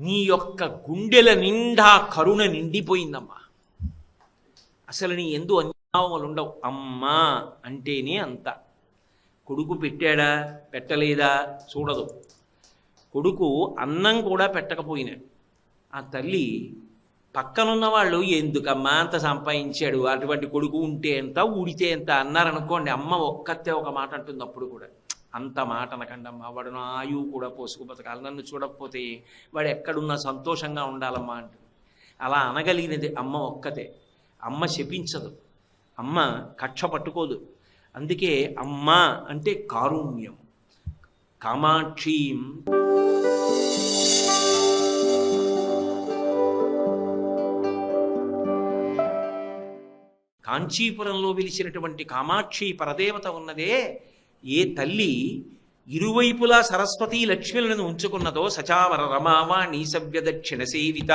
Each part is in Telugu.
నీ యొక్క గుండెల నిండా కరుణ నిండిపోయిందమ్మా. అసలు నీ ఎందు అన్యావములు ఉండవు. అమ్మా అంటేనే అంత. కొడుకు పెట్టాడా? పెట్టలేదా? చూడదు. కొడుకు అన్నం కూడా పెట్టకపోయినాడు. ఆ తల్లి పక్కనున్న వాళ్ళు ఎందుకమ్మా అంత సంపాదించాడు? అటువంటి కొడుకు ఉంటే ఎంత ఊడితే ఎంత అన్నారనుకోండి అమ్మ ఒక్కతే ఒక మాట అంటుంది అప్పుడు కూడా. అంత మాట అనకండమ్మా. వాడు నా ఆయువు కూడా పోసుకు బతకాలి. నన్ను చూడకపోతే వాడు ఎక్కడున్నా సంతోషంగా ఉండాలమ్మా అంటే అలా అనగలిగినది అమ్మ ఒక్కతే. అమ్మ శపించదు. అమ్మ కక్ష పట్టుకోదు. అందుకే అమ్మ అంటే కారుణ్యం. కామాక్షీం. కాంచీపురంలో వెలిసినటువంటి కామాక్షి పరదేవత ఉన్నదే ఏ తల్లి ఇరువైపులా సరస్వతి లక్ష్మిలను ఉంచుకున్నదో సచావర రమావాణి సవ్య దక్షిణ సేవిత.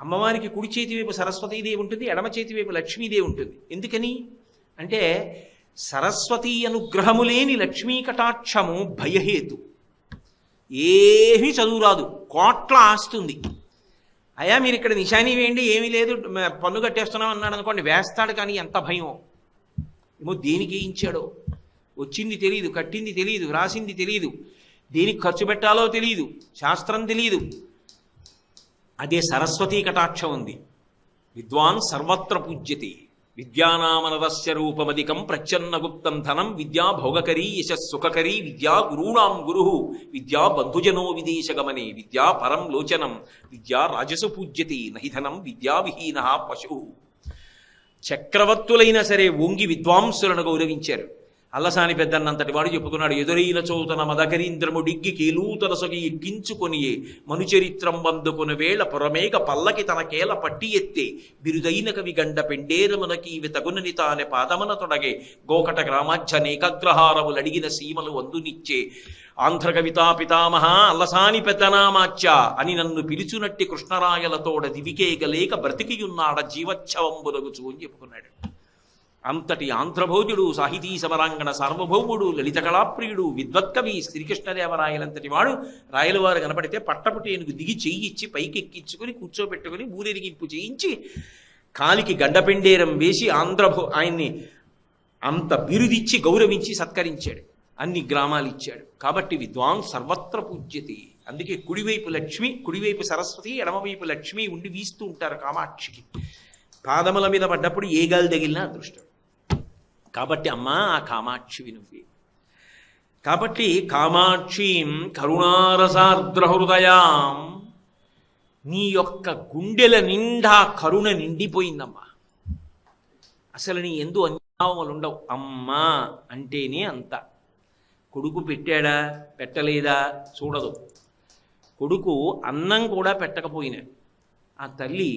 అమ్మవారికి కుడి చేతి వైపు సరస్వతీదేవి ఉంటుంది ఎడమ చేతి వైపు లక్ష్మీదేవి ఉంటుంది. ఎందుకని? అంటే సరస్వతీ అనుగ్రహము లేని లక్ష్మీ కటాక్షము భయహేతు. ఏమీ చదువురాదు కోట్ల ఆస్తుంది అయ్యా మీరు ఇక్కడ నిశానీ వేయండి ఏమీ లేదు పన్ను కట్టేస్తున్నాం అన్నాడు అనుకోండి వేస్తాడు కానీ ఎంత భయం ఏమో దేనికి ఇచ్చాడో వచ్చింది తెలియదు కట్టింది తెలియదు రాసింది తెలియదు దేనికి ఖర్చు పెట్టాలో తెలియదు శాస్త్రం తెలియదు అదే సరస్వతీ కటాక్షం ఉంది. విద్వాన్ సర్వత్ర పూజ్యతి. విద్యానామనరస్య రూపమధికం ప్రచ్ఛన్నగుప్తం ధనం విద్యా భోగకరీ యశస్సుఖకరీ విద్యా గురూణాం గురు విద్యా బంధుజనో విదేశగమనే విద్యా పరం లోచనం విద్యా రాజసు పూజ్యతి నహి ధనం విద్యావిహీన పశు. చక్రవర్తులైనా సరే వంగి విద్వాంసులను గౌరవించారు. అల్లసాని పెద్దన్నంతటి వాడు చెప్పుకున్నాడు ఎదురైన చోతన మదకరీంద్రము డిగ్గి కేలూతల సొగి ఎక్కించుకొనియే మనుచరిత్రం వందుకుని వేళ పురమేక పల్లకి తన కేల పట్టి ఎత్తే బిరుదైన కవి గండ పెండేరమునకి ఇవి తగునని తానే పాదమున తొడగే గోకట గ్రామాధ్య నేకగ్రహారములు అడిగిన సీమలు అందునిచ్చే ఆంధ్ర కవితా పితామహ అల్లసాని పెద్దనామాచ్య అని నన్ను పిలుచునట్టి కృష్ణరాయలతోడ దివికేగలేక బ్రతికియున్నాడ జీవచ్ఛవంబులగుచు అని చెప్పుకున్నాడు. అంతటి ఆంధ్రభోజుడు సాహితీ సమరాంగణ సార్వభౌముడు లలిత కళాప్రియుడు విద్వత్కవి శ్రీకృష్ణదేవరాయలంతటి వాడు. రాయలవారు కనపడితే పట్టపుటేనుకు దిగి చెయ్యిచ్చి పైకెక్కించుకుని కూర్చోబెట్టుకుని ఊరెరిగింపు చేయించి కాలికి గడ్డపెండేరం వేసి ఆంధ్రభో ఆయన్ని అంత బిరుదిచ్చి గౌరవించి సత్కరించాడు. అన్ని గ్రామాలు ఇచ్చాడు కాబట్టి విద్వాన్ సర్వత్ర పూజ్యతి. అందుకే కుడివైపు లక్ష్మి కుడివైపు సరస్వతి ఎడమవైపు లక్ష్మి ఉండి వీస్తూ ఉంటారు కామాక్షికి. పాదముల మీద పడ్డప్పుడు ఏ గాలి తగిలినా అదృష్టం. కాబట్టి అమ్మా ఆ కామాక్షివి నువ్వే కాబట్టి కామాక్షీం కరుణారసార్ద్ర హృదయాం నీ యొక్క గుండెల నిండా కరుణ నిండిపోయిందమ్మా. అసలు నీ ఎందు అన్యావములు ఉండవు. అమ్మా అంటేనే అంత. కొడుకు పెట్టాడా పెట్టలేదా చూడదు. కొడుకు అన్నం కూడా పెట్టకపోయినా ఆ తల్లి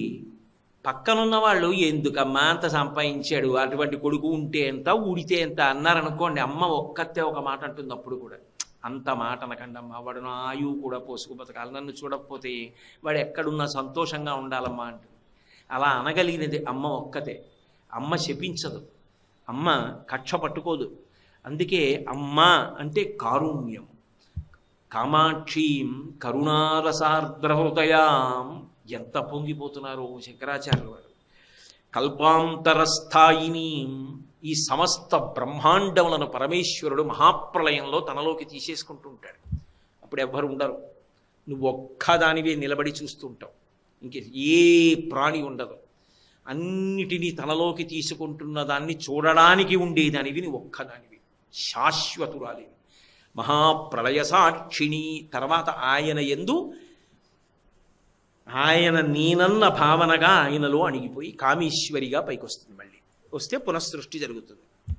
పక్కనున్న వాళ్ళు ఎందుకమ్మా అంత సంపాదించాడు? అటువంటి కొడుకు ఉంటే ఎంత ఊడితే ఎంత? అన్నారనుకోండి అమ్మ ఒక్కతే ఒక మాట అంటుంది అప్పుడు కూడా. అంత మాట అనకండమ్మా వాడు నా ఆయువు కూడా పోసుకు బతకాలి నన్ను చూడకపోతే వాడు ఎక్కడున్నా సంతోషంగా ఉండాలమ్మా అంటుంది. అలా అనగలిగినది అమ్మ ఒక్కతే. అమ్మ శపించదు. అమ్మ కక్ష పట్టుకోదు. అందుకే అమ్మ అంటే కారుణ్యం. కామాక్షీం కరుణారసార్ద్రహృదయాం ఎంత పొంగిపోతున్నారో శంకరాచార్యుల వారు? కల్పాంతరస్థాయిని ఈ సమస్త బ్రహ్మాండములను పరమేశ్వరుడు మహాప్రలయంలో తనలోకి తీసేసుకుంటూ ఉంటాడు. అప్పుడు ఎవ్వరు ఉండరు. నువ్వు ఒక్కదానివే నిలబడి చూస్తుంటావు ఇంకే ఏ ప్రాణి ఉండదు. అన్నిటినీ తనలోకి తీసుకుంటున్న దాన్ని చూడడానికి ఉండేదానివి నువ్వు ఒక్కదానివి. శాశ్వతురాలివి. మహాప్రళయ సాక్షిణి తర్వాత ఆయన ఎందు ఆయన నేనన్న భావనగా ఆయనలో అణిగిపోయి కామేశ్వరిగా పైకొస్తుంది మళ్ళీ. వస్తే పునఃసృష్టి జరుగుతుంది.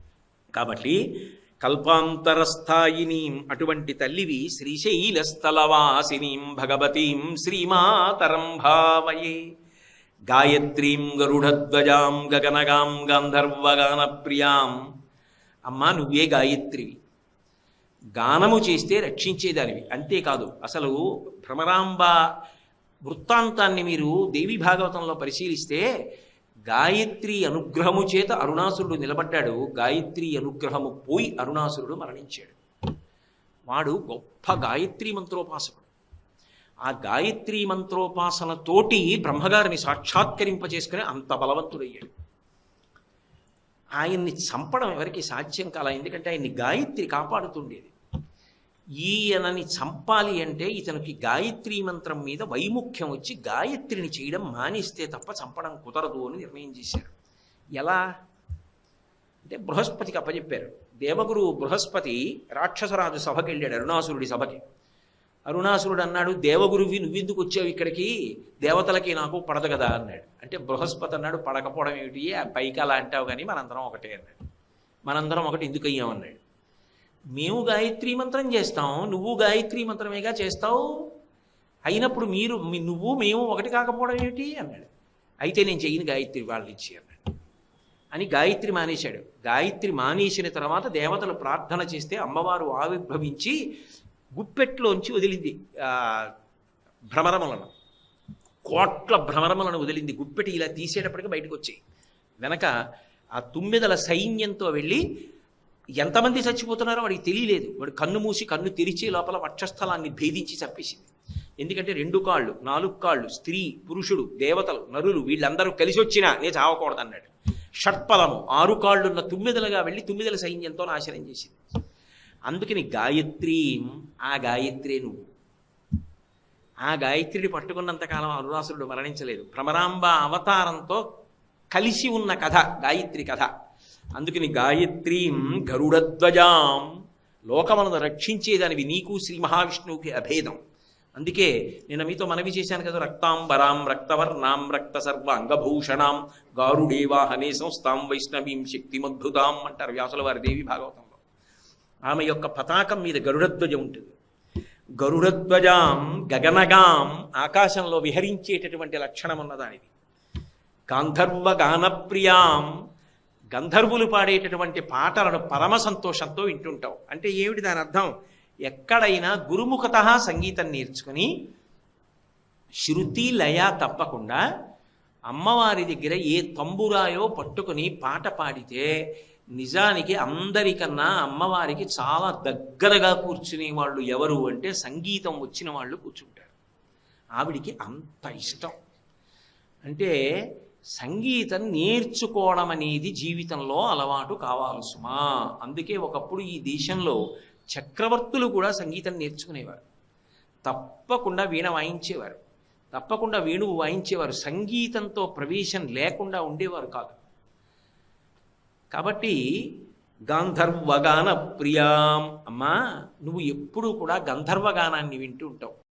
కాబట్టి కల్పాంతరస్థాయినీం అటువంటి తల్లివి శ్రీశైలస్థలవాసినీం భగవతీం శ్రీమాతరం భావయే. గాయత్రీం గరుడధ్వజాం గగనగాం గంధర్వగాన ప్రియాం అమ్మా నువ్వే గాయత్రివి గానము చేస్తే రక్షించేదానివి. అంతేకాదు అసలు భ్రమరాంబ వృత్తాంతాన్ని మీరు దేవి భాగవతంలో పరిశీలిస్తే గాయత్రి అనుగ్రహము చేత అరుణాసురుడు నిలబడ్డాడు. గాయత్రి అనుగ్రహము పోయి అరుణాసురుడు మరణించాడు. వాడు గొప్ప గాయత్రి మంత్రోపాసకుడు. ఆ గాయత్రీ మంత్రోపాసనతోటి బ్రహ్మగారిని సాక్షాత్కరింపచేసుకుని అంత బలవంతుడయ్యాడు. ఆయన్ని చంపడం ఎవరికి సాధ్యం కాల? ఎందుకంటే ఆయన్ని గాయత్రి కాపాడుతుండేది. ఈయనని చంపాలి అంటే ఇతనికి గాయత్రీ మంత్రం మీద వైముఖ్యం వచ్చి గాయత్రిని చేయడం మానేస్తే తప్ప చంపడం కుదరదు అని నిర్ణయం చేశారు. ఎలా? అంటే బృహస్పతికి అప్పచెప్పారు దేవగురు బృహస్పతి రాక్షసరాజు సభకి వెళ్ళాడు అరుణాసురుడి సభకి. అరుణాసురుడు అన్నాడు దేవగురువి నువ్వెందుకు వచ్చావు ఇక్కడికి? దేవతలకి నాకు పడదు కదా అన్నాడు. అంటే బృహస్పతి అన్నాడు పడకపోవడం ఏమిటి? ఆ పైకి అలా అంటావు కానీ మనందరం ఒకటే అన్నాడు. మనందరం ఒకటి ఎందుకు అయ్యామన్నాడు మేము గాయత్రి మంత్రం చేస్తాం నువ్వు గాయత్రి మంత్రమేగా చేస్తావు? అయినప్పుడు మీరు నువ్వు మేము ఒకటి కాకపోవడం ఏమిటి? అన్నాడు. అయితే నేను చెయ్యను గాయత్రి వాళ్ళని ఇచ్చి అన్నాడు. అని గాయత్రి మానేశాడు. గాయత్రి మానేసిన తర్వాత దేవతలు ప్రార్థన చేస్తే అమ్మవారు ఆవిర్భవించి గుప్పెట్లోంచి వదిలింది భ్రమరమలను భ్రమరములను. కోట్ల భ్రమరములను వదిలింది. గుప్పెటి ఇలా తీసేటప్పటికి బయటకు వచ్చాయి. వెనక ఆ తుమ్మిదల సైన్యంతో వెళ్ళి ఎంతమంది చచ్చిపోతున్నారో వాడికి తెలియలేదు. వాడు కన్ను మూసి కన్ను తెరిచే లోపల వక్షస్థలాన్ని భేదించి చంపేసింది. ఎందుకంటే రెండు కాళ్ళు నాలుగు కాళ్ళు స్త్రీ పురుషుడు దేవతలు నరులు వీళ్ళందరూ కలిసి వచ్చినా నేను చావకూడదు అన్నాడు షట్పలము ఆరు కాళ్ళున్న తుమ్మెదలుగా వెళ్ళి తుమ్మిదల సైన్యంతో నాశనం చేసింది. అందుకని గాయత్రి ఆ గాయత్రి నువ్వు. ఆ గాయత్రిని పట్టుకున్నంతకాలం అనురాసురుడు మరణించలేదు. భ్రమరాంబ అవతారంతో కలిసి ఉన్న కథ గాయత్రి కథ. అందుకని గాయత్రీం గరుడధ్వజాం. లోకములను రక్షించేదానివి నీకు శ్రీ మహావిష్ణువుకి అభేదం. అందుకే నేను మీతో మనవి చేశాను కదా రక్తాంబరాం రక్తవర్ణాం రక్త సర్వ అంగభూషణాం గారుడేవాహనే సంస్థాం వైష్ణవీం శక్తిమద్భుతాం అంటారు వ్యాసుల వారి దేవి భాగవతంలో. ఆమె యొక్క పతాకం మీద గరుడధ్వజం ఉంటుంది. గరుడధ్వజాం గగనగాం ఆకాశంలో విహరించేటటువంటి లక్షణం ఉన్నదానిది గాంధర్వ గానప్రియాం గంధర్వులు పాడేటటువంటి పాటలను పరమ సంతోషంతో వింటుంటావు అంటే ఏమిటి దాని అర్థం? ఎక్కడైనా గురుముఖత సంగీతం నేర్చుకుని శృతి లయ తప్పకుండా అమ్మవారి దగ్గర ఏ తంబురాయో పట్టుకుని పాట పాడితే నిజానికి అందరికన్నా అమ్మవారికి చాలా దగ్గరగా కూర్చునే వాళ్ళు ఎవరు అంటే సంగీతం వచ్చిన వాళ్ళు కూర్చుంటారు. ఆవిడికి అంత ఇష్టం. అంటే సంగీతం నేర్చుకోవడం అనేది జీవితంలో అలవాటు కావాలి సుమా అందుకే ఒకప్పుడు ఈ దేశంలో చక్రవర్తులు కూడా సంగీతం నేర్చుకునేవారు. తప్పకుండా వీణ వాయించేవారు. తప్పకుండా వేణువు వాయించేవారు. సంగీతంతో ప్రవేశం లేకుండా ఉండేవారు కాదు. కాబట్టి గాంధర్వగాన ప్రియాం. అమ్మా నువ్వు ఎప్పుడూ కూడా గంధర్వగానాన్ని వింటూ ఉంటావు.